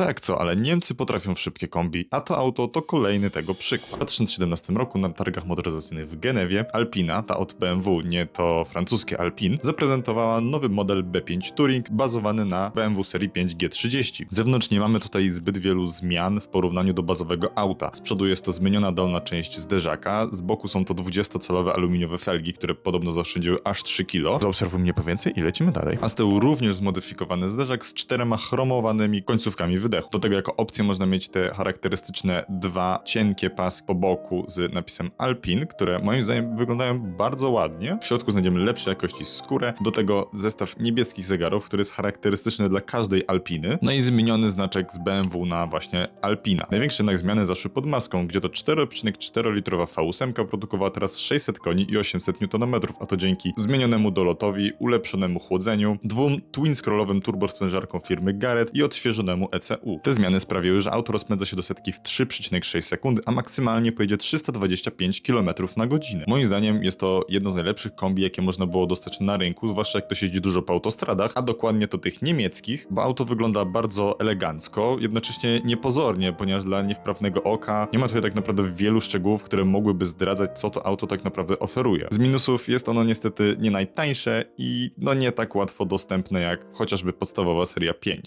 Co jak co, ale Niemcy potrafią w szybkie kombi, a to auto to kolejny tego przykład. W 2017 roku na targach motoryzacyjnych w Genewie Alpina, ta od BMW, nie to francuskie Alpine, zaprezentowała nowy model B5 Touring bazowany na BMW serii 5 G30. Zewnątrz nie mamy tutaj zbyt wielu zmian w porównaniu do bazowego auta. Z przodu jest to zmieniona dolna część zderzaka, z boku są to 20-calowe aluminiowe felgi, które podobno zaoszczędziły aż 3 kg. Zaobserwuj mnie po więcej i lecimy dalej. A z tyłu również zmodyfikowany zderzak z czterema chromowanymi końcówkami Do tego jako opcję można mieć te charakterystyczne dwa cienkie paski po boku z napisem Alpine, które moim zdaniem wyglądają bardzo ładnie. W środku znajdziemy lepszej jakości skórę, do tego zestaw niebieskich zegarów, który jest charakterystyczny dla każdej Alpiny, no i zmieniony znaczek z BMW na właśnie Alpina. Największe jednak zmiany zaszły pod maską, gdzie to 4,4 litrowa V8 produkowała teraz 600 koni i 800 Nm, a to dzięki zmienionemu dolotowi, ulepszonemu chłodzeniu, dwóm twin-scrollowym turbosprężarkom firmy Garrett i odświeżonemu ECU. Te zmiany sprawiły, że auto rozpędza się do setki w 3,6 sekundy, a maksymalnie pojedzie 325 km na godzinę. Moim zdaniem jest to jedno z najlepszych kombi, jakie można było dostać na rynku, zwłaszcza jak ktoś jeździ dużo po autostradach, a dokładnie to tych niemieckich, bo auto wygląda bardzo elegancko, jednocześnie niepozornie, ponieważ dla niewprawnego oka nie ma tutaj tak naprawdę wielu szczegółów, które mogłyby zdradzać, co to auto tak naprawdę oferuje. Z minusów jest ono niestety nie najtańsze i no nie tak łatwo dostępne jak chociażby podstawowa seria 5.